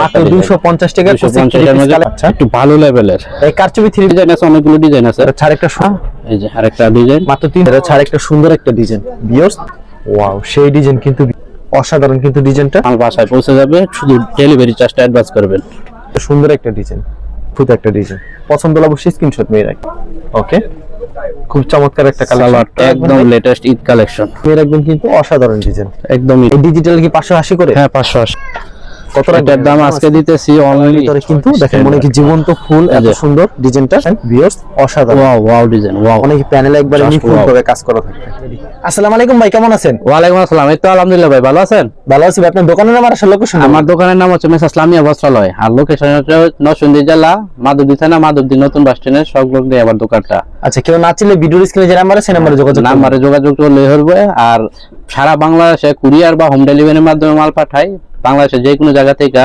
মাত্র টাকা আচ্ছা। একটু ভালো লেভেলের এই কারচুপি থ্রি ডিজাইন আছে অনেকগুলো ডিজাইন আছে। ছাড় একটা এই যে আরেকটা ডিজাইন মাত্র তিন এটা ছাড় সুন্দর একটা ডিজাইন বিয়র্স ওয়াও সেই ডিজাইন কিন্তু অসাধারণ কিন্তু ডিজাইনটা আমার বাসায় পৌঁছে যাবে শুধু ডেলিভারি চার্জটা অ্যাডভান্স করবেন। সুন্দর একটা ডিজাইন খুব একটা ডিজাইন পছন্দ হলে অবশ্যই স্ক্রিনশট নিয়ে ওকে খুব চমৎকার একটা কালার একদম লেটেস্ট ঈদ কালেকশন মেয়ের একদম কিন্তু অসাধারণ ডিজাইন একদম ডিজিটাল কি পাঁচশো আশি করে? হ্যাঁ পাঁচশো আশি। কত এটার দাম আজকে দিতেছি অনলি ভিতরে কিন্তু দেখেন মনে কি জীবন্ত ফুল এত সুন্দর ডিজাইনটা। ভিউয়ার্স অসাধারণ। ওয়াও ওয়াও ডিজাইন ওয়াও অনেক প্যানেল একবার Just নিখুঁত wow. ভাবে কাজ করা থাকে আসসালামু আলাইকুম ভাই কেমন আছেন? ওয়ালাইকুম আসসালাম এই তো আলহামদুলিল্লাহ ভাই ভালো আছেন? ভালো আছি ভাই আপনার দোকানের নাম আর আসলে লোকেশন আমার দোকানের নাম হচ্ছে মেসাস লামিয়া বস্ত্রালয় আর লোকেশন হচ্ছে নরসিংদী জেলা মাধবদী থানা মাধবদী নতুন বাস স্ট্যান্ডের সংলগ্ন আমার দোকানটা। আচ্ছা কেউ না চিনলে ভিডিওর স্ক্রিনে যে নাম্বার আছে নাম্বারে যোগাযোগ নাম্বারে যোগাযোগ করলে হবে আর সারা বাংলাদেশে কুরিয়ার বা হোম ডেলিভারির মাধ্যমে মাল পাঠাই। বাংলাদেশে যে কোনো জায়গা থেকে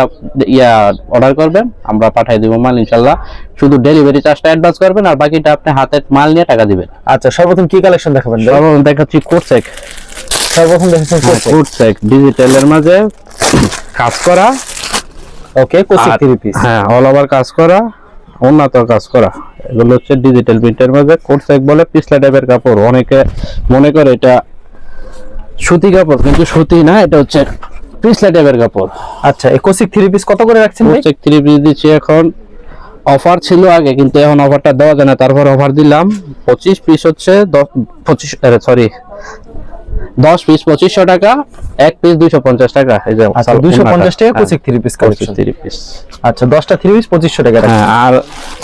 ইয়া অর্ডার করবেন আমরা পাঠাই দিব মাল ইনশাল্লাহ। শুধু ডেলিভারি চার্জটা অ্যাডভান্স করবেন আর বাকিটা আপনি হাতে মাল নিয়ে টাকা দিবেন। আচ্ছা সর্বপ্রথম কি কালেকশন দেখাবেন? সর্বপ্রথম দেখাচ্ছি কোর্সেক সর্বপ্রথম দেখেছেন কোর্সেক ডিজিটালের মাঝে কাজ করা। ওকে আর- থ্রি পিস হ্যাঁ অল ওভার কাজ করা উন্নত কাজ করা। এগুলো হচ্ছে ডিজিটাল প্রিন্টের মাঝে। কোর্সেক বলে পিছলা টাইপের কাপড়। অনেকে মনে করে এটা সুতি কাপড় কিন্তু সুতি না এটা হচ্ছে পিছলা টাইপের কাপড়। আচ্ছা এই কোসিক থ্রি পিস কত করে রাখছেন ভাই? কোর্সেক থ্রি পিস দিচ্ছি এখন। অফার ছিল আগে কিন্তু এখন অফারটা দেওয়া যায় না। তারপর অফার দিলাম। পঁচিশ পিস হচ্ছে দশ- পঁচিশ সরি দশ পিস পঁচিশশো টাকা এক পিস দুইশো পঞ্চাশ টাকা। এই যে আচ্ছা দুইশো পঞ্চাশ টাকা কোসিক 3 পিস কালেকশন 3 পিস আচ্ছা দশটা থ্রি পিস পঁচিশশো টাকা রাখছেন। হ্যাঁ আর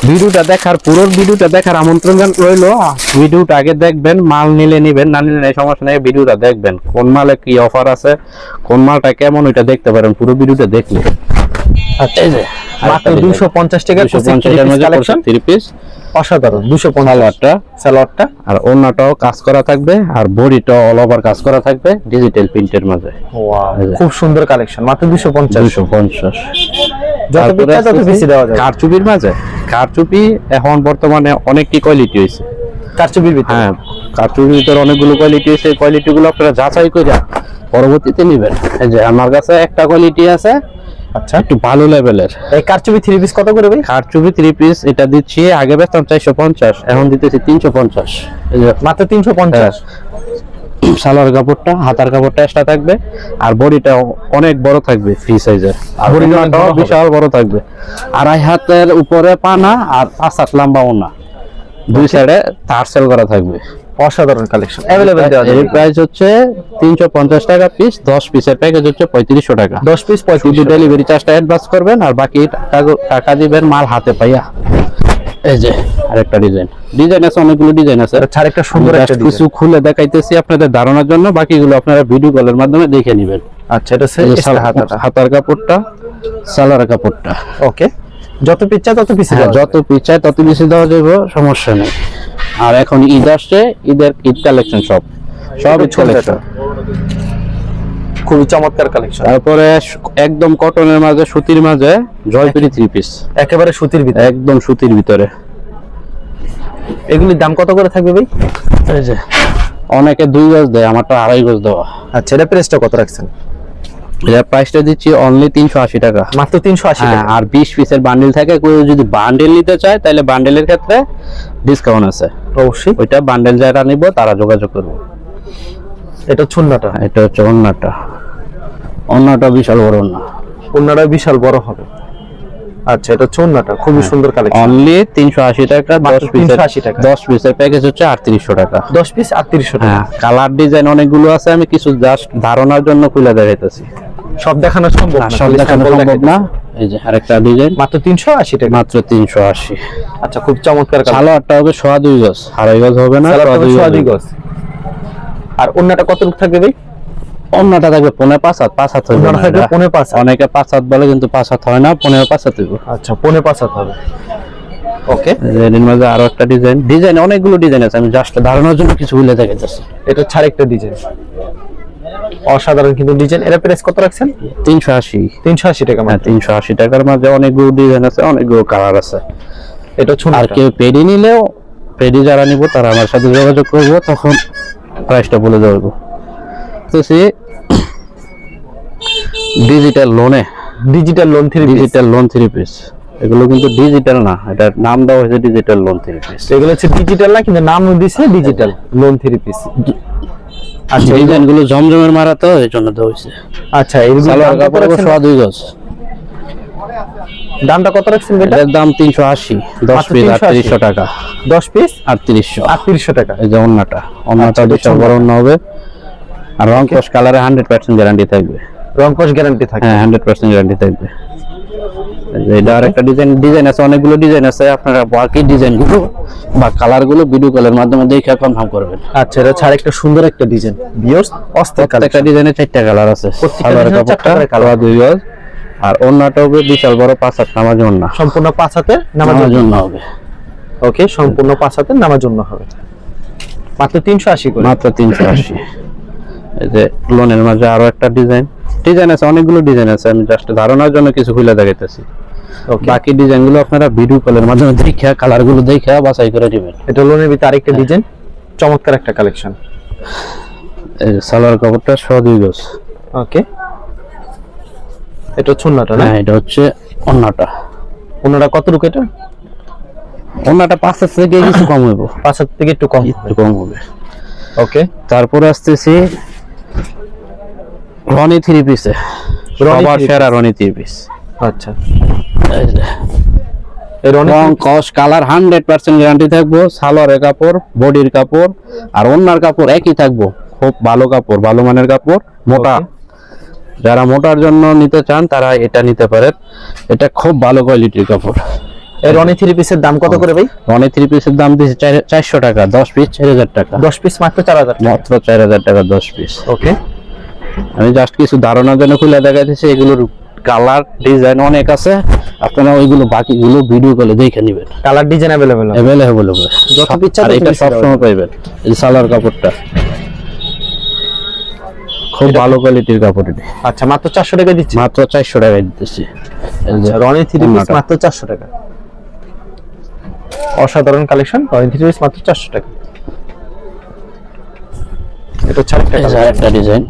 ভিডিওটা দেখার পুরো ভিডিওটা দেখার আমন্ত্রণ জান- রইল। ভিডিওটা আগে দেখবেন মাল নিলে নিবেন না নিলে সমস্যা নেই ভিডিওটা দেখবেন। কোন মালে কি অফার আছে কোন মালটা কেমন ওইটা দেখতে পারেন পুরো ভিডিওটা দেখলে। আচ্ছা মাত্র দুইশো পঞ্চাশ টাকা কোসিক three piece collection three piece অসাধারণ দুশো পঞ্চাশ। সালোয়ারটা। সালোয়ারটা। আর অন্যটাও কাজ করা থাকবে আর বডিটাও অল ওভার কাজ করা থাকবে ডিজিটাল প্রিন্টের মাঝে। এই খুব সুন্দর কালেকশন মাত্র দুশো পঞ্চাশ। দুইশো পঞ্চাশ। যত পিঠা তত বেশি দেওয়া যাবে। কারচুপির মাঝে। কারচুপি এখন বর্তমানে অনেকটি কোয়ালিটি হয়েছে। কারচুপির ভিতরে? হ্যাঁ কার্টুনের ভিতরে অনেকগুলো কোয়ালিটি গুলো আপনারা যাচাই করে পরবর্তীতে নেবেন। এই যে আমার কাছে একটা কোয়ালিটি আছে আচ্ছা। একটু ভালো লেভেলের। এই কারচুপি থ্রি পিস কত করে ভাই? কারচুপি থ্রি পিস এটা দিচ্ছি আগে বেতন চারশো পঞ্চাশ এখন দিতেছি তিনশো পঞ্চাশ। মাত্র তিনশো পঞ্চাশ। সালোয়ার কাপড়টা হাতার কাপড়টা এক্সট্রা থাকবে আর বডিটা অনেক বড় থাকবে ফ্রি সাইজের আর বডিটা বড় হবে। বিশাল বড় থাকবে। আড়াই হাতের উপরে পানা আর পাঁচ হাত লম্বা ওনা দুই সাইডে তার সেল করা থাকবে। অসাধারণ কালেকশন অ্যাভেলেবেল দেওয়া যাবে। এর প্রাইস হচ্ছে তিনশো পঞ্চাশ টাকা পিস দশ পিসের প্যাকেজ হচ্ছে পঁয়ত্রিশশো টাকা। দশ পিস শুধু পঁয়ত্রিশ ডেলিভারি চার্জটা অ্যাডভান্স করবেন আর বাকি টাকা- টাকা দিবেন মাল হাতে পাইয়া। এই যে আরেকটা ডিজাইন ডিজাইন আছে অনেকগুলো ডিজাইন আছে। ছাড় একটা সুন্দর একটা কিছু খুলে দেখাইতেছি আপনাদের ধারণার জন্য বাকিগুলো আপনারা ভিডিও কলের মাধ্যমে দেখে নেবেন। আচ্ছা এটা হাতাটা। হাতার কাপড়টা সালার কাপড়টা। ওকে যত পিস চাই তত পিস হ্যাঁ, যত পিচায় তত বেশি দেওয়া যাবে সমস্যা নেই। আর এখন ঈদ আসছে ঈদের ঈদ কালেকশন সব। সব ঈদ কালেকশন খুবই চমৎকার কালেকশন তারপরে একদম কটনের মাঝে সুতির মাঝে জয়পুরি থ্রি পিস একেবারে সুতির ভিতরে। একদম সুতির ভিতরে। এগুলির দাম কত করে থাকবে ভাই? এই যে অনেকে দুই গজ দেয় আমারটা আড়াই গজ দেওয়া। আচ্ছা এটা প্রাইসটা কত রাখছেন? এটার প্রাইসটা দিচ্ছি অনলি তিনশো আশি টাকা। মাত্র তিনশো আশি হ্যাঁ আর বিশ পিসের বান্ডেল থাকে কেউ যদি বান্ডেল নিতে চায় তাহলে বান্ডেলের ক্ষেত্রে ডিসকাউন্ট আছে। অবশ্যই। ওইটা বান্ডেল যারা নিব তারা যোগাযোগ করবে। এটা ছুন্নাটা এটা হচ্ছে অন্যটা। অন্যটা বিশাল বড় অন্য অন্যটা বিশাল বড় হবে। আচ্ছা এটা ছুন্নাটা খুবই সুন্দর কালেকশন অনলি তিনশো আশি টাকা মাত্র দশ পিসের 380 টাকা। দশ পিসের প্যাকেজ হচ্ছে আটত্রিশশো টাকা। দশ পিস আটত্রিশশো টাকা। হ্যাঁ কালার ডিজাইন অনেকগুলো আছে আমি কিছু জাস্ট ধারণার জন্য খুলে দেখাইতেছি। সব দেখানো সম্ভব না, সব দেখানো সম্ভব না। এই যে আরেকটা ডিজাইন। মাত্র তিনশো আশি টাকা। মাত্র তিনশো আশি। আচ্ছা খুব চমৎকার কালার। সালোয়ারটা হবে সোয়া দুই গজ আড়াই গজ হবে না সোয়া দুই গজ। আর অন্যটা কত থাকবে ভাই? অন্যটা থাকবে পনেরো পাঁচ হাত পাঁচ হাত এটা। পনেরো পাঁচ। অনেকে পাঁচ হাত বলে কিন্তু পাঁচ হাত হয় না পনেরো পাঁচ হাত হইব। আচ্ছা পনে পাঁচ হাত হবে। ওকে। এর মাঝে আরও একটা ডিজাইন। ডিজাইন অনেকগুলো ডিজাইন আছে আমি জাস্ট ধারণার জন্য কিছু বলে দেখাইতেছি এটা ছাড় একটা ডিজাইন। অসাধারণ কিন্তু ডিজাইন এটা প্রাইস কত রাখছেন? তিনশো আশি। তিনশো আশি টাকা হ্যাঁ মাত্র তিনশো আশি টাকার মাঝে অনেকগুলো ডিজাইন আছে অনেকগুলো কালার আছে। এটা ছোট আর কেউ পেডি নিলেও পেডি যারা নিব তারা আমার সাথে যোগাযোগ করব তখন প্রাইসটা বলে দেবো তো সে ডিজিটাল লোনে digital lawn three digital digital lawn three piece এগুলো কিন্তু ডিজিটাল না এটা নাম দেওয়া হয়েছে ডিজিটাল লোন থ্রি পিস এগুলো হচ্ছে ডিজিটাল না কিন্তু নাম দিছে ডিজিটাল লোন থ্রি পিস আচ্ছা এই ডিজাইনগুলো জমজমের মারা তো এই জন্য দেওয়া হয়েছে। আচ্ছা রাখছেন? সোয়া দুই গজ। দামটা কত রাখছেন এটার দাম তিনশো আশি দশ মাত্র পিস 380 আটত্রিশশো টাকা। 10 পিস? আটত্রিশশো। আটত্রিশশো টাকা। এই যে অন্যটা অন্যটা আচ্ছা, বড় অন্য হবে। আর রং কস কালারে হান্ড্রেড পার্সেন্ট গ্যারান্টি থাকবে। রংকশ গ্যারান্টি থাকে হ্যাঁ হান্ড্রেড পার্সেন্ট গ্যারান্টি থাকবে। এটা আর একটা ডিজাইন ডিজাইন আছে অনেকগুলো ডিজাইন আছে আপনারা বাকি ডিজাইন বা কালার ভিডিও কলের মাধ্যমে দেখে কনফার্ম করবেন। আচ্ছা এটা ছাড়া একটা সুন্দর একটা ডিজাইন অস্থির ডিজাইনে চারটা কালার আছে। কাপড়টা কালার আর হবে বিশাল বড় পাঁচ হাত নামাজ অন্য সম্পূর্ণ পাঁচ হাতের নামাজ জন্য হবে। ওকে সম্পূর্ণ পাঁচ হাতের নামার জন্য হবে। মাত্র করে। মাত্র এই যে লোনের মাঝে আরও একটা ডিজাইন ডিজাইন আছে অনেকগুলো ডিজাইন আছে আমি জাস্ট ধারণার জন্য কিছু খুলে দেখাইতেছি। বাকি ডিজাইনগুলো আপনারা ভিডিও কলের মাধ্যমে দেখে কালারগুলো দেখে বাছাই করে দিবেন এটা লোনের ভিতরে আরেকটা ডিজাইন চমৎকার একটা কালেকশন। এই সালোয়ার কাপড়টা ছ দুই গজ। ওকে এটা ছন্নাটা না? হ্যাঁ এটা হচ্ছে অন্যটা অন্যটা কত রুক এটা? অন্যটা পাঁচ হাজার থেকে কিছু কম হইব। পাঁচ হাত থেকে একটু কম একটু কম হবে। ওকে তারপরে আসতেছি রনি থ্রি পিসে। রনি সবার সেরা রনি থ্রি পিস। আচ্ছা। রং কস কালার হান্ড্রেড পার্সেন্ট গ্যারান্টি থাকব। সালোয়ারের কাপড় বডির কাপড় আর অন্যার কাপড় একই থাকব। খুব ভালো কাপড় ভালো মানের কাপড় মোটা। যারা মোটার জন্য নিতে চান তারা এটা নিতে পারেন। এটা খুব ভালো কোয়ালিটির কাপড়। অনেক থ্রি পিসের দাম কত করে ভাই? রনি থ্রি পিসের দাম দিয়েছে চারশো টাকা দশ পিস চার হাজার টাকা। দশ পিস মাত্র চার হাজার মাত্র চার হাজার টাকা দশ পিস ওকে আমি জাস্ট কিছু ধারণার জন্য খুলে দেখাইতেছি এগুলোর কালার ডিজাইন অনেক আছে। আপনারা ওইগুলো বাকিগুলো ভিডিও কলে দেখে নেবেন। কালার ডিজাইন অ্যাভেলেবেল অ্যাভেলেবল হবে। যত তত এটা বেশি সবসময় পাইবেন। এই সালোয়ার কাপড়টা। খুব ভালো কোয়ালিটির কাপড় এটি। আচ্ছা মাত্র চারশো টাকা দিচ্ছি। মাত্র চারশো টাকায় দিতেছি এই যে রনি থ্রি পিস মাত্র চারশো টাকা। অসাধারণ কালেকশন রনি থ্রি পিস মাত্র চারশো টাকা। এটা ছাড় একটা ডিজাইন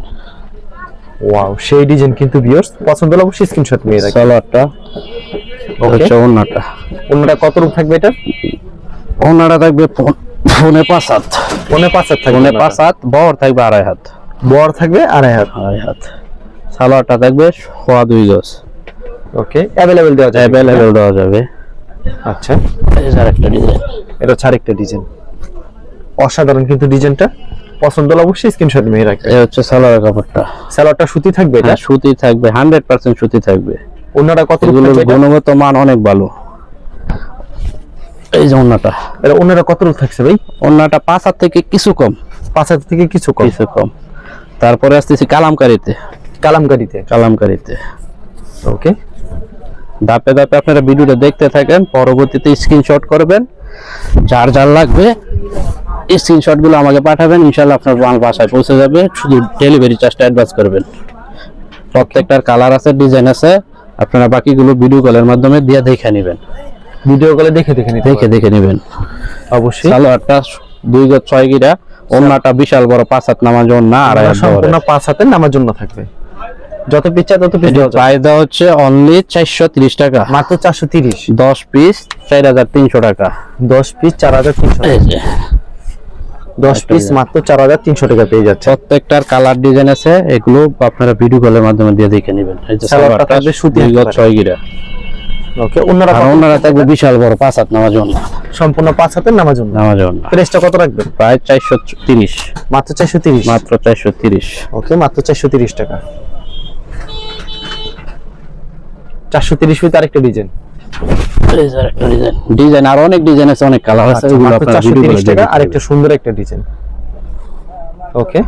ওয়াও সেই ডিজাইন কিন্তু ভিউয়ার্স পছন্দ হলে অবশ্যই স্ক্রিনশট নিয়ে রাখবেন। সালোয়ারটা. হচ্ছে অন্যটা অন্যটা কত রূপ থাকবে এটা অন্যটা থাকবে ফোন- পাঁচ হাত। পনে পাঁচ হাত থাকবে ফোনে পাঁচ হাত বহর থাকবে আড়াই হাত। বড় থাকবে আড়াই হাত। আড়াই হাত। সালোয়ারটা থাকবে সোয়া দুই গজ। ওকে অ্যাভেলেবেল দেওয়া যাবে। অ্যাভেলেবেল দেওয়া যাবে। আচ্ছা। যে আরেকটা ডিজাইন এটা ছাড় একটা ডিজাইন অসাধারণ কিন্তু ডিজাইনটা পছন্দ হলে অবশ্যই স্ক্রিনশট নিয়ে রাখবেন এই হচ্ছে সালোয়ারের কাপড়টা। স্যালোয়ারটা সুতি থাকবে এটা? এটা সুতি থাকবে হান্ড্রেড পার্সেন্ট সুতি থাকবে। অন্যটা কত? গুণগত মান অনেক ভালো। এই যে অন্যটা এটা অন্যটা কত থাকছে ভাই? অন্যটা পাঁচ হাত থেকে কিছু কম। পাঁচ হাজার থেকে কিছু কম। কিছু কম। তারপরে আসতেছি কালামকারিতে। কালামকারিতে। কালামকারিতে। ওকে ধাপে ধাপে আপনারা ভিডিওটা দেখতে থাকেন পরবর্তীতে স্ক্রিনশট করবেন। যার যার লাগবে এই স্ক্রিনশটগুলো আমাকে পাঠাবেন ইনশাল্লাহ আপনার মাল বাসায় পৌঁছে যাবে। শুধু ডেলিভারি চার্জটা অ্যাডভান্স করবেন। প্রত্যেকটার কালার আছে ডিজাইন আছে আপনারা বাকিগুলো ভিডিও কলের মাধ্যমে দিয়ে দেখে নেবেন। ভিডিও কলে দেখে দেখে দেখে দেখে নেবেন। অবশ্যই। সালোয়ারটা দুই গজ ছয় গিরা অন্যটা বিশাল বড় পাঁচ হাত নামাজ জন্য আড়াই সম্পূর্ণ পাঁচ হাতের নামার জন্য থাকবে। যত পিচ্ছা তত পিস প্রাইস দেওয়া হচ্ছে অনলি চারশো তিরিশ টাকা। মাত্র চারশো তিরিশ। দশ পিস চার হাজার তিনশো টাকা। দশ পিস চার হাজার তিনশো দশ পিস মাত্র চার হাজার তিনশো টাকা পেয়ে যাচ্ছে। প্রত্যেকটার কালার ডিজাইন আছে এগুলো আপনারা ভিডিও কলের মাধ্যমে দিয়ে দেখে নেবেন। ছয় গিরা। ওকে অন্যরা আর থাকবে বিশাল বড় পাঁচ হাত নামাজ জন্য সম্পূর্ণ পাঁচ হাতের নামার জন্য জন্য প্রেসটা কত রাখবেন প্রায় চারশো তিরিশ। মাত্র চারশো তিরিশ? মাত্র চারশো তিরিশ। ওকে মাত্র চারশো তিরিশ টাকা। চারশো তিরিশ ফিট আরেকটা ডিজাইন ডিজাইন আর অনেক ডিজাইন আছে অনেক কালার আছে ওগুলো আপনারা ভিডিও টাকা দেখে আরেকটা সুন্দর একটা ডিজাইন ওকে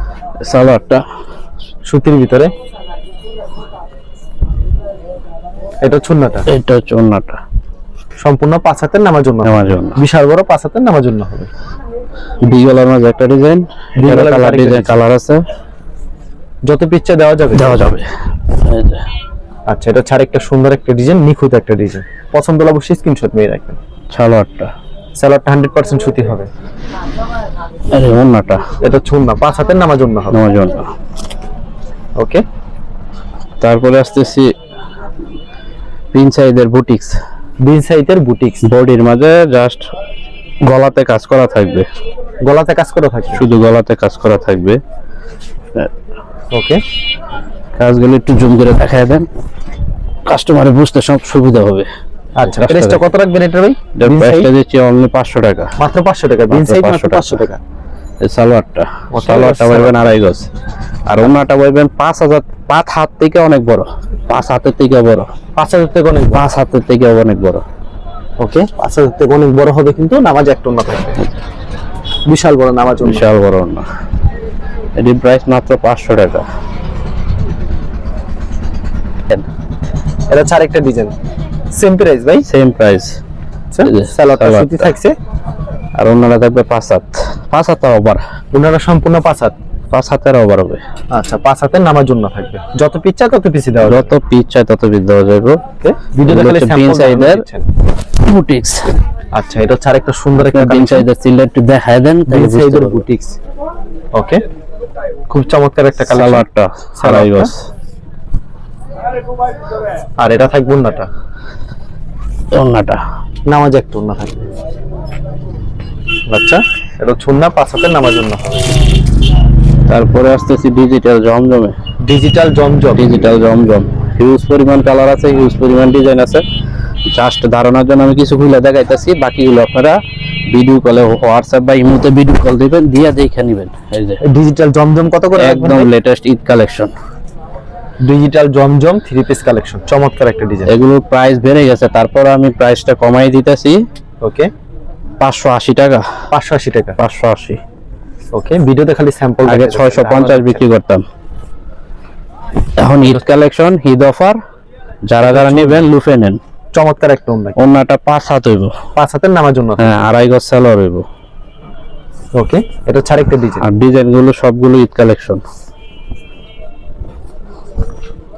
সালোয়ারটা সুতির ভিতরে। এটা ছুন্নাটা এটা অন্যটা সম্পূর্ণ পাঁচ হাতের নামার জন্য নামাজ জন্য। বিশাল বড় পাঁচ হাতের নামার জন্য হবে। বিগলার মাঝে একটা ডিজাইন কালার ডিজাইন কালার আছে। যত পিচ্চা দেওয়া যাবে। দেওয়া যাবে। এই যে, আচ্ছা এটা ছাড়া একটা সুন্দর একটা ডিজাইন নিখুঁত একটা ডিজাইন পছন্দ হলে অবশ্যই স্ক্রিনশট নিয়ে রাখবেন। সালোয়ারটা। স্যালাডটা হান্ড্রেড পার্সেন্ট সুতি হবে। আরে অন্যটা এটা ছুন্না পাঁচ হাতের নামাজ জন্য হবে। নামাজ জন্য ওকে তারপরে আসতেছি তিন সাইজের বুটিক্স। বিন সাইজের বুটিক্স। বডির মাঝে জাস্ট গলাতে কাজ করা থাকবে। গলাতে কাজ করা থাকবে। শুধু গলাতে কাজ করা থাকবে। ওকে কাজগুলো একটু জুম করে দেখায় দেন। কাস্টমারের বুঝতে সব সুবিধা হবে। আচ্ছা প্রাইসটা কত রাখবেন এটা ভাই প্রাইসটা দিচ্ছি অনলি পাঁচশো টাকা। মাত্র পাঁচশো টাকা বিন সাইজ মাত্র 500 পাঁচশো টাকা। এই সালোয়ারটা। সালোয়ারটা আড়াই গজ। আর অন্যটা পাইবেন পাঁচ হাজার পাঁচ হাত থেকে অনেক বড়। পাঁচ হাতের থেকে বড়। পাঁচ হাজার থেকে অনেক পাঁচ হাতের থেকে অনেক বড়। ওকে পাঁচ হাজার থেকে অনেক বড় হবে কিন্তু নামাজ একটা অন্য থাকবে। বিশাল বড় নামাজ বিশাল বড় অন্য এটির প্রাইস মাত্র পাঁচশো টাকা। এটা হচ্ছে আরেকটা ডিজাইন সেম প্রাইস ভাই? সেম প্রাইস সালোয়ারটা। সুতি থাকছে? আর অন্যরা থাকবে পাঁচ হাত। পাঁচ হাত ওভার ওনারা সম্পূর্ণ পাঁচ হাত? পাঁচ হাতের ওভার হবে। আচ্ছা পাঁচ হাতের নামার জন্য থাকবে। যত পিচ্ছা তত পিসি দেওয়া যত পিচ চাই তত পিচ দেওয়া যাবে। ভিডিও এগুলো দেখালে হচ্ছে স্যাম্পল bin বুটিক্স আচ্ছা এটা হচ্ছে আরেকটা সুন্দর একটা তিন সাইজের সিলটা একটু দেখায় দেন সাইজের বুটিক্স ওকে খুব চমৎকার একটা কালার গজ আর এটা থাকবে অন্যটা। অন্যটা। নামাজ একটা অন্য থাকবে। আচ্ছা এটা ছুন্না পাঁচ হাতের নামাজ অন্য। তারপরে আসতেছি ডিজিটাল জমজমে। ডিজিটাল জমজম। ডিজিটাল জমজম। হিউজ পরিমাণ কালার আছে হিউজ পরিমাণ ডিজাইন আছে। জাস্ট ধারণার জন্য আমি কিছু খুলে দেখাইতেছি বাকিগুলো আপনারা ভিডিও কলে হোয়াটসঅ্যাপ বা ইমোতে ভিডিও কল দিবেন দিয়ে দেখে নেবেন। এই যে ডিজিটাল জমজম কত করে একদম লেটেস্ট ঈদ কালেকশন ডিজিটাল জমজম থ্রি পিস কালেকশন চমৎকার একটা ডিজাইন এগুলোর প্রাইস বেড়ে গেছে তারপর আমি প্রাইসটা কমাই দিতেছি। ওকে পাঁচশো আশি টাকা। পাঁচশো আশি টাকা। পাঁচশো আশি। ওকে ভিডিওতে খালি স্যাম্পল আগে ছয়শো পঞ্চাশ বিক্রি করতাম। এখন ঈদ কালেকশন ঈদ অফার যারা যারা নেবেন লুফে নেন। চমৎকার একটা অন্য অন্যটা পাঁচ হাত হইব। পাঁচ হাতের নামার জন্য। হ্যাঁ আড়াই গজ সালোয়ার হইব। ওকে এটা হচ্ছে একটা ডিজাইন আর ডিজাইনগুলো সবগুলো ঈদ কালেকশন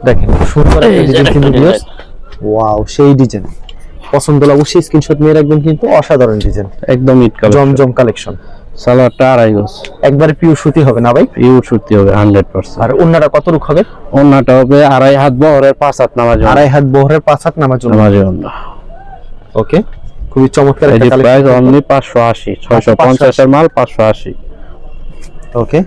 দেখেন সুন্দর একটা ডিজাইন কিন্তু design। ওয়াও সেই ডিজাইন পছন্দ হলে অবশ্যই স্ক্রিনশট নিয়ে রাখবেন কিন্তু অসাধারণ ডিজাইন একদম ঈদ কালেকশন জমজম কালেকশন সালোয়ারটা আড়াই গজ। একবারে পিওর সুতি হবে না ভাই? পিওর সুতি হবে হান্ড্রেড পার্সেন্ট আর অন্যরা কত রুখ হবে? অন্যটা হবে আড়াই হাত বহরের পাঁচ হাত নামাজ আড়াই হাত বহরের পাঁচ হাত নামাজে অন্য ওকে খুবই চমৎকার একটা প্রাইস অনলি পাঁচশো আশি ছয়শো পঞ্চাশের মাল পাঁচশো আশি। ওকে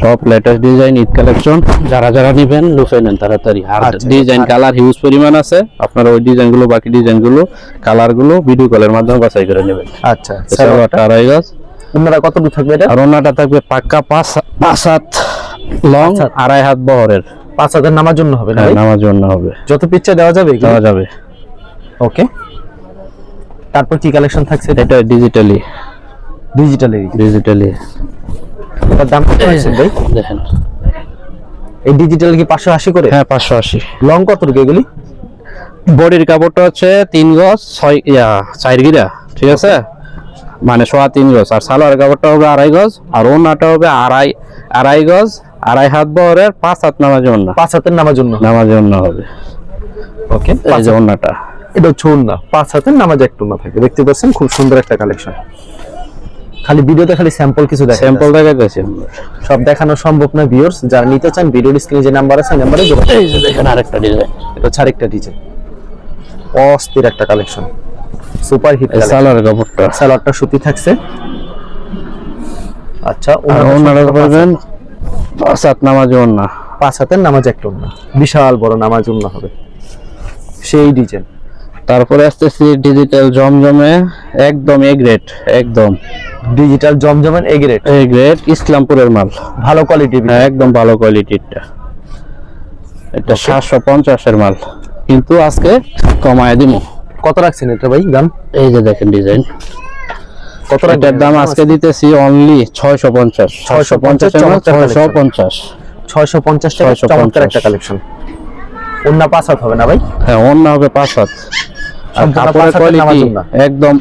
সব লেটেস্ট ডিজাইন ঈদ কালেকশন যারা যারা নেবেন লুফে নেন তাড়াতাড়ি। আর আচ্ছা, ডিজাইন কালার হিউজ পরিমাণ আছে। আপনারা ওই ডিজাইনগুলো বাকি ডিজাইনগুলো কালারগুলো ভিডিও কলের মাধ্যমে বাছাই করে নেবেন। আচ্ছা আড়াই গজ। অন্যরা কত রুখ থাকবে এটা? আর ওনাটা থাকবে পাক্কা পাঁচ পাঁচ হাত লং আড়াই হাত বহরের। পাঁচ হাজার নামার জন্য হবে না হ্যাঁ, নামার জন্য হবে। যত পিচ্ছা দেওয়া যাবে দেওয়া যাবে। ওকে। তারপর কি কালেকশন থাকছে এটা? এটা ডিজিটালি ডিজিটালি এটার দাম কত রাখছেন ভাই? দেখেন। এই ডিজিটাল কি পাঁচশো আশি করে? হ্যাঁ পাঁচশো আশি। লং কত রুক এগুলি? বডির কাপড়টা হচ্ছে তিন গজ ছয় ইয়া চার গিরা ঠিক আছে? মানে সোয়া তিন গজ। আর সালোয়ার কাপড়টা হবে আড়াই গজ আর ওনাটা হবে আড়াই আড়াই গজ আড়াই হাত বহরের পাঁচ হাত নামাজ অন্য পাঁচ হাতের নামার জন্য নামাজ অন্য হবে। ওকে এই যে ওনাটা এটা হচ্ছে না পাঁচ হাতের নামাজ একটু না থাকে। দেখতে পাচ্ছেন? খুব সুন্দর একটা কালেকশন খালি ভিডিওতে খালি স্যাম্পল কিছু দেখা স্যাম্পল দেখাইতেছি। সব দেখানো সম্ভব না ভিউয়ার্স যারা নিতে চান ভিডিওর স্ক্রিনে যে নাম্বার আছে নাম্বারে যোগাযোগ এই যে দেখেন আরেকটা ডিজাইন এটা হচ্ছে আরেকটা ডিজাইন অস্থির একটা কালেকশন সুপার হিট সালোয়ার কাপড়টা। সালোয়ারটা সুতি থাকছে। আচ্ছা ওনারা পাবেন পাঁচ হাত নামাজ অন্য পাঁচ হাতের নামাজ একটা না বিশাল বড় নামাজ উন্না হবে। সেই ডিজাইন তারপরে আসতেছি ডিজিটাল জমজমে একদম এ গ্রেড একদম। ডিজিটাল জমজমের এ গ্রেড এ গ্রেড ইসলামপুরের মাল। ভালো কোয়ালিটি হ্যাঁ একদম ভালো কোয়ালিটিরটা এটা সাতশো পঞ্চাশের মাল। কিন্তু আজকে কমায় দিব কত রাখছেন এটা ভাই দাম? এই যে দেখেন ডিজাইন। কত এটার দাম আজকে দিতেছি অনলি ছয়শো পঞ্চাশ। ছয়শো পঞ্চাশ ছয়শো। পঞ্চাশ। ছয়শো পঞ্চাশ টাকা 650 চমৎকার একটা কালেকশন অন্য পাঁচ হাত হবে না ভাই? হ্যাঁ অন্য হবে পাঁচ হাত। কাপড়ের কোয়ালিটি একদম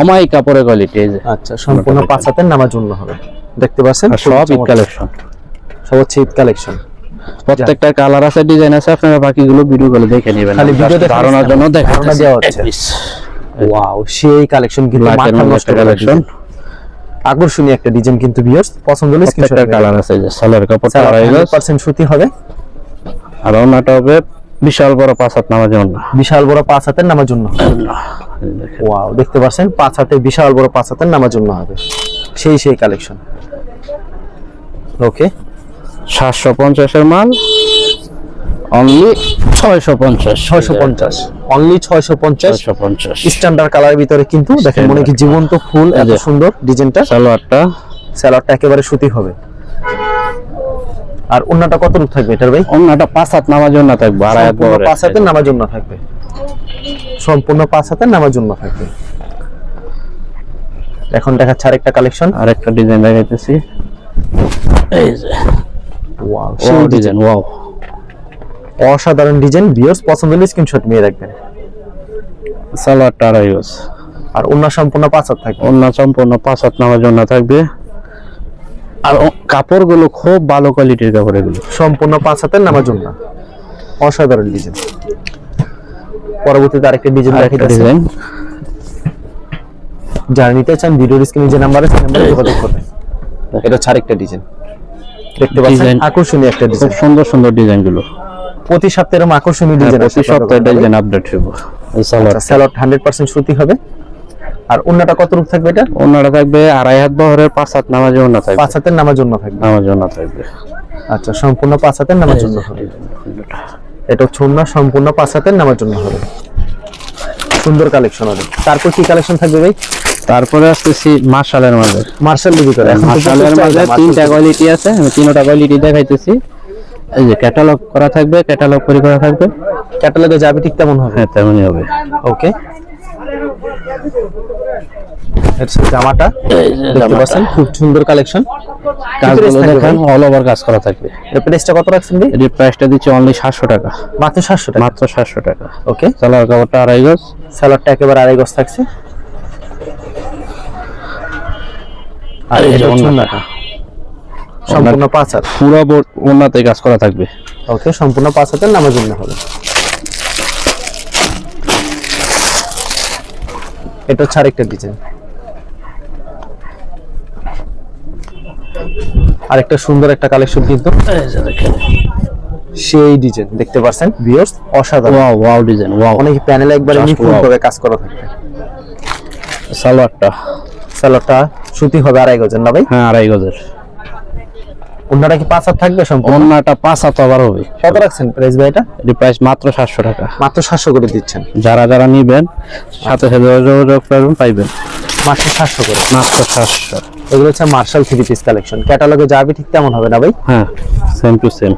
অমাই কাপড়ের কোয়ালিটি এই যে। আচ্ছা সম্পূর্ণ পাঁচ হাতের নামার জন্য হবে। দেখতে পাচ্ছেন সব ঈদ কালেকশন সব হচ্ছে ঈদ কালেকশন প্রত্যেকটা কালার আছে ডিজাইন আছে আপনারা বাকিগুলো ভিডিও করে দেখে নেবেন। খালি ভিডিওতে ধারণার জন্য দেখাচ্ছি। দেওয়া হচ্ছে। ওয়াও সেই কালেকশন কিন্তু মাথা নষ্ট কালেকশন আকর্ষণীয় একটা ডিজাইন কিন্তু ভিউয়ার্স পছন্দ হলে প্রত্যেকটা কালার আছে এই যে সালোয়ার কাপড়টা আড়াই গজ পার্সেন্ট সুতি হবে। আর ওনাটা হবে বিশাল বড় পাঁচ হাত নামার জন্য। বিশাল বড় পাঁচ হাতের নামার জন্য ওয়াও দেখতে পাচ্ছেন পাঁচ হাতে বিশাল বড় পাঁচ হাতের নামার জন্য হবে। সেই সেই কালেকশন ওকে সাতশো পঞ্চাশের মাল অনলি ছয়শো পঞ্চাশ। ছয়শো পঞ্চাশ। অনলি ছয়শো পঞ্চাশ। পঞ্চাশ। স্ট্যান্ডার্ড কালারের ভিতরে কিন্তু দেখেন মনে কি জীবন্ত ফুল এত সুন্দর ডিজাইনটা সালোয়ারটা। স্যালাডটা একেবারে সুতি হবে। আর অন্যটা কত রূপ থাকবে এটার ভাই? অন্যটা পাঁচ হাত নামার জন্য থাকবে হাত পাঁচ হাতের নামার জন্য থাকবে। সম্পূর্ণ পাঁচ হাতের নামার জন্য থাকবে। এখন দেখাচ্ছে আরেকটা কালেকশন আর একটা ডিজাইন দেখাইতেছি। এই যে। ওয়াও ডিজাইন ওয়াও অসাধারণ ডিজাইন ভিউয়ার্স পছন্দ হলে স্ক্রিনশট নিয়ে রাখবেন সালোয়ারটা আড়াই গজ আর অন্য সম্পূর্ণ পাঁচ হাত থাকবে। অন্য সম্পূর্ণ পাঁচ হাত নামার জন্য থাকবে। আর কাপড়গুলো খুব ভালো কোয়ালিটির কাপড় এগুলো। সম্পূর্ণ পাঁচ হাতের নামার জন্য অসাধারণ ডিজাইন পরবর্তীতে আরেকটা ডিজাইন দেখাইতেছি ডিজাইন যারা নিতে চান ভিডিও স্ক্রিনে যে নাম্বার আছে নাম্বারে যোগাযোগ করবেন এটা হচ্ছে আরেকটা ডিজাইন দেখতে পাচ্ছেন আকর্ষণীয় একটা খুব ডিজাইন সুন্দর সুন্দর ডিজাইনগুলো প্রতি সপ্তাহে এরকম আকর্ষণীয় ডিজাইন হ্যাঁ, প্রতি সপ্তাহে ডিজাইন আপডেট হইব এই সালোয়ার হান্ড্রেড পার্সেন্ট সুতি হবে আর অন্যটা কত রূপ থাকবে এটা অন্যটা থাকবে আড়াই হাত বহরের পাঁচ হাত নামার জন্য থাকবে পাঁচ হাতের নামার জন্য থাকবে নামার জন্য থাকবে আচ্ছা সম্পূর্ণ পাঁচ হাতের নামার জন্য হবে এটা অন্য সম্পূর্ণ পাঁচ হাতের নামার জন্য হবে। সুন্দর কালেকশন হবে। তারপর কি কালেকশন থাকবে ভাই? তারপরে আসতেছি মার্শালের মাঝে। মার্শাল ভিতরে মার্শালের মাঝে তিনটা কোয়ালিটি আছে আমি তিনটা কোয়ালিটি দেখাইতেছি। এই যে ক্যাটালগ করা থাকবে ক্যাটালগ করে করা থাকবে। ক্যাটালগে যাবে ঠিক তেমন হবে। হ্যাঁ তেমনই হবে। ওকে হচ্ছে জামাটা দেখতে পাচ্ছেন? খুব সুন্দর কালেকশন। কাজগুলো দেখেন অল ওভার কাজ করা থাকবে। এর প্রাইসটা কত রাখছেন ভাই? এর প্রাইসটা দিচ্ছি অনলি সাতশো টাকা। মাত্র সাতশো টাকা? মাত্র সাতশো টাকা। ওকে কাপড়টা আড়াই গজ। একেবারে আড়াই গজ থাকছে। আর এটা। সম্পূর্ণ পাঁচ হাত। পুরো ওনাতে কাজ করা থাকবে। ওকে সম্পূর্ণ পাঁচ হাতের নামার জন্য হবে। এটা হচ্ছে আরেকটা ডিজাইন আরেকটা সুন্দর একটা কালেকশন কিন্তু সেই ডিজাইন দেখতে পাচ্ছেন ভিউয়ার্স অসাধারণ। ওয়াও ওয়াও ডিজাইন ওয়াও অনেক প্যানেলে একবারে. ভাবে কাজ করা থাকবে সালোয়ারটা। সালোয়ারটা সুতি হবে আড়াই গজের না ভাই? হ্যাঁ আড়াই গজের। অন্যটা কি পাঁচ হাত থাকবে সম্পূর্ণ? অন্যটা পাঁচ হাত আবার হবে। কত রাখছেন প্রাইস ভাই এটা? এর প্রাইস মাত্র সাতশো টাকা। মাত্র সাতশো করে দিচ্ছেন। যারা যারা নিবেন সাথে সাথে যোগাযোগ করবেন পাইবেন। মাত্র সাতশো করে। মাত্র সাতশো। এগুলো হচ্ছে মার্শাল থ্রি পিস কালেকশন ক্যাটালগে যাবে ঠিক তেমন হবে না ভাই? হ্যাঁ সেম টু সেম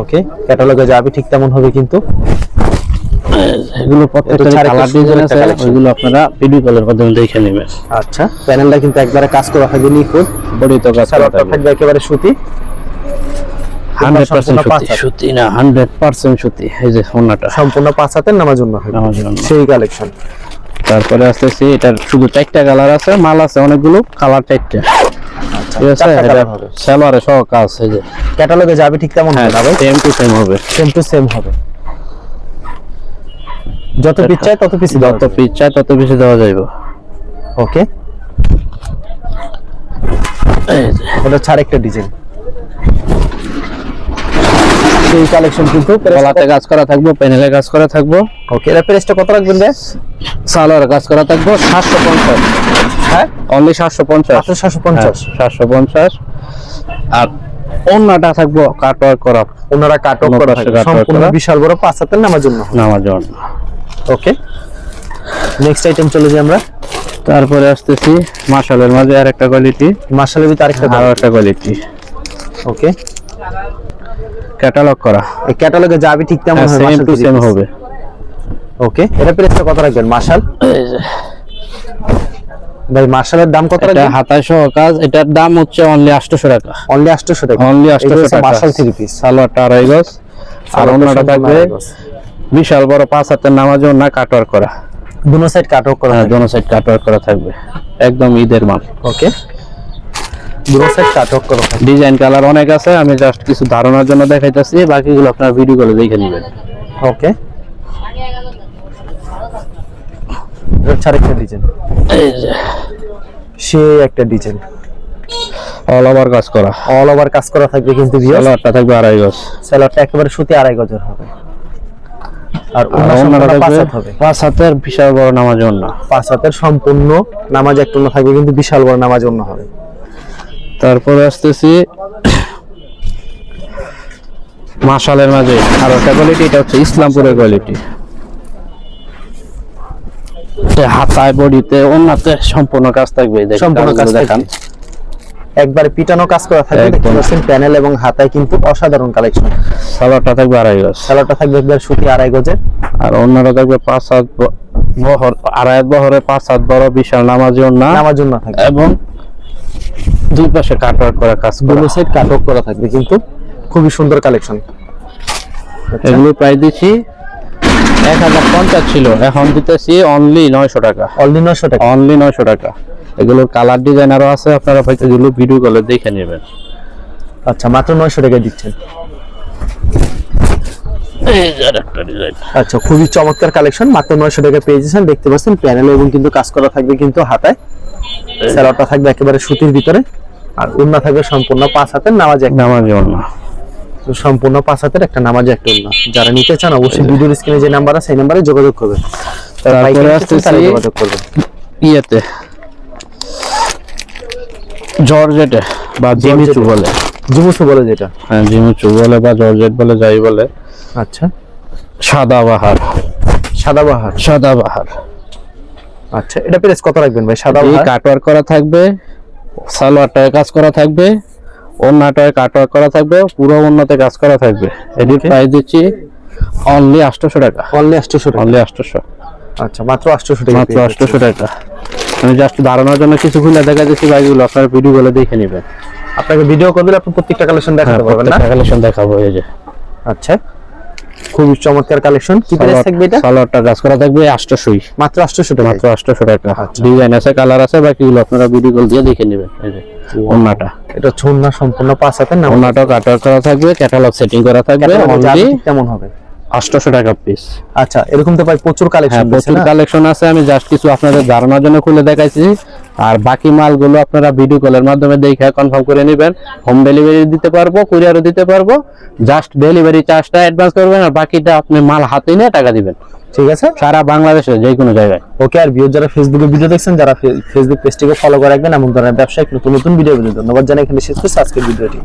ওকে ক্যাটালগে যাবে ঠিক তেমন হবে কিন্তু। এগুলো প্রত্যেকটা কালার ডিজাইন আছে ওইগুলো আপনারা ভিডিও কলের মাধ্যমে দেখে নেবেন। আচ্ছা প্যানেলটা কিন্তু একবারে কাজ করা থাকবে নিখুঁত। বডি তো কাজ করা থাকবে একেবারে সুতি। সুতি না হান্ড্রেড পার্সেন্ট সুতি। এই যে ওনাটা। সম্পূর্ণ পাঁচ হাতের নামার আমার জন্য সেই কালেকশন তারপরে আসতেছি এটার শুধু চারটা কালার আছে মাল আছে অনেকগুলো কালার চারটা। আচ্ছা ঠিক আছে? এটা হবে। সহ কাজ। এই যে ক্যাটালগে যাবে ঠিক তেমন হ্যাঁ হবে না ভাই? সেম টু সেম হবে। সেম টু সেম হবে। যত পিস চাই তত পিস যত পিস চাই তত বেশি দেওয়া যাইবে। ওকে এই যে। এটা হচ্ছে আরেকটা ডিজাইন। সেই কালেকশন কিন্তু গলাতে কাজ করা থাকব প্যানেলে কাজ করা থাকব। ওকে এটা প্রাইসটা কত রাখবেন ভাই? সালোয়ারে কাজ করা থাকব সাতশো পঞ্চাশ। হ্যাঁ? অনলি সাতশো পঞ্চাশ। মাত্র সাতশো পঞ্চাশ। সাতশো পঞ্চাশ। আর অন্যটা থাকব কাট ওয়ার্ক করা। ওনারা কাট অফ করা সম্পূর্ণ বিশাল বড় পাঁচ হাতের নামার জন্য। নামার জন্য। ওকে নেক্সট আইটেম চলে যাই আমরা। তারপরে আসতেছি মার্শালের মাঝে আর একটা কোয়ালিটি মার্শালের ভিতরে আরেকটা আরও একটা কোয়ালিটি ওকে ক্যাটালগ করা। এই ক্যাটালগে যাবে ঠিক তেমন হবে সেম টু সেম হবে। ওকে এটা প্রাইসটা কত রাখবেন মার্শাল ভাই মার্শালের দাম কত রাখবেন? হাতায় সহ কাজ এটার দাম হচ্ছে অনলি আটশোশো টাকা। অনলি 800 টাকা। অনলি আটশোশো টাকা। মার্শাল থ্রি পিস সালোয়ারটা আড়াই গজ আর অন্যটা থাকবে বিশাল বড় পাঁচ হাতের নামার জন্য কাটওয়ার করা। দুনো সাইড কাট অফ করা হ্যাঁ দোনো সাইড কাটওয়ার করা থাকবে। একদম ঈদের মাল। ওকে সাইড করা ডিজাইন কালার অনেক আছে আমি জাস্ট কিছু ধারণার জন্য দেখাইতেছি বাকিগুলো আপনার ভিডিও কলে দেখে নেবেন। ওকে হচ্ছে আরেকটা ডিজাইন সে একটা ডিজাইন অল ওভার কাজ করা। অল ওভার কাজ করা থাকবে কিন্তু থাকবে আড়াই গজ। স্যালাডটা একেবারে সুতি আড়াই গজের হবে। আর পাঁচ হবে। পাঁচ হাতের বিশাল বড় নামাজ অন্য। পাঁচ হাতের সম্পূর্ণ নামাজ একটা থাকবে কিন্তু বিশাল বড় নামাজ অন্য হবে। তারপরে আসতেছি মাশালের মাঝে আর একটা কোয়ালিটি এটা হচ্ছে ইসলামপুরের কোয়ালিটি হাতায় বডিতে অন্যতে সম্পূর্ণ কাজ থাকবে সম্পূর্ণ কাজ দেখান। একবার পিটানো কাজ করা থাকবে দেখতে পাচ্ছেন প্যানেল এবং হাতায় কিন্তু অসাধারণ কালেকশন সালোয়ারটা থাকবে আড়াই গজ। সালোয়ারটা থাকবে একবার সুতি আড়াই গজের। আর অন্যরা থাকবে পাঁচ ব- বহর আড়াই বহরে পাঁচ হাত বড় বিশাল নামাজি জন্য থাকবে। এবং দুই পাশে কাটওয়ার্ক করা কাজ দুটো সাইড কাট করা থাকবে কিন্তু। খুবই সুন্দর কালেকশন এগুলো প্রায় দিচ্ছি এক হাজার পঞ্চাশ ছিল এখন দিতেছি অনলি নয়শো টাকা। অলরেডি নশো টাকা। অনলি নয়শো টাকা। এগুলোর কালার ডিজাইন আরও আছে আপনারা হয়তো এগুলো ভিডিও কলে দেখে নেবেন। আচ্ছা মাত্র নয়শো টাকায় দিচ্ছেন। আচ্ছা খুবই চমৎকার কালেকশন মাত্র নয়শো টাকা পেয়ে যাচ্ছেন। দেখতে পাচ্ছেন প্যানেল এবং কিন্তু কাজ করা থাকবে কিন্তু হাতায়। স্যালাডটা থাকবে একেবারে সুতির ভিতরে আর উন্না থাকবে সম্পূর্ণ পাঁচ হাতের নামাজ একটা নামার জন্য সম্পূর্ণ পাঁচ হাতের একটা নামাজ একটা উন্না। যারা নিতে চান অবশ্যই ভিডিওর স্ক্রিনে যে নাম্বার আছে সেই নাম্বারে যোগাযোগ করবেন। তারপরে তারা যোগাযোগ করবেন। ইয়েতে জর্জেটে বা জিমিচু বলে। জুমুসু বলে যেটা। হ্যাঁ জিমিচু বলে বা জর্জেট বলে যাই বলে। আচ্ছা। সাদা বাহার সাদা বাহার সাদা বাহার আচ্ছা এটা প্রেস কত রাখবেন ভাই? সাদা কাটওয়ার্ক করা থাকবে সালোয়ারটায় কাজ করা থাকবে অন্যটায় কাটওয়ার্ক করা থাকবে পুরো অন্যতে কাজ করা থাকবে। এটির প্রাইস দিচ্ছি অনলি আটশোশো টাকা। অনলি আটশোশো টাকা। অনলি আটশোশো। আচ্ছা মাত্র আটশোশো টাকা মাত্র আটশোশো টাকা। আমি জাস্ট ধারণার জন্য কিছু খুলে দেখা দিচ্ছি বাকিগুলো আপনার ভিডিও গুলো দেখে নেবেন। আপনাকে ভিডিও করে দিলে আপনি প্রত্যেকটা কালেকশন দেখাতে পারবেন না? কালেকশন দেখাবো এই যে। আচ্ছা। খুবই চমৎকার কালেকশন। কি প্রাইস থাকবে এটা? সালোয়ারটা কাজ করা থাকবে আটশোশোই মাত্র আটশোশো টাকা মাত্র আটশোশো টাকা। ডিজাইন আছে কালার আছে বাকিগুলো আপনারা ভিডিও কল দিয়ে দেখে নেবেন। এই যে ওন্নাটা এটা ছোন্না সম্পূর্ণ পাঁচ হাতের না ওন্নাটা কাটার করা থাকবে ক্যাটালগ সেটিং করা থাকবে অনলি কেমন হবে। আটশোশো টাকা পিস আচ্ছা এরকম তো ভাই প্রচুর হ্যাঁ কালেকশন প্রচুর কালেকশন আছে। আমি জাস্ট কিছু আপনাদের ধারণার জন্য খুলে দেখাইছি। আর বাকি মালগুলো আপনারা ভিডিও কলের মাধ্যমে দেখে কনফার্ম করে নেবেন। হোম ডেলিভারি দিতে পারব কুরিয়ারও দিতে পারব। জাস্ট ডেলিভারি চার্জটা অ্যাডভান্স করবেন আর বাকিটা আপনি মাল হাতে নিয়ে টাকা দিবেন। ঠিক আছে। সারা বাংলাদেশে যে কোনো জায়গায়। ওকে আর ভিউ যারা ফেসবুকে ভিডিও দেখছেন যারা ফেসবুক পেজটিকে ফলো করে রাখবেন এমন ধরনের ব্যবসায়িক নতুন নতুন ভিডিও ধন্যবাদ জানাই। এখানে শেষ করছি আজকের ভিডিওটি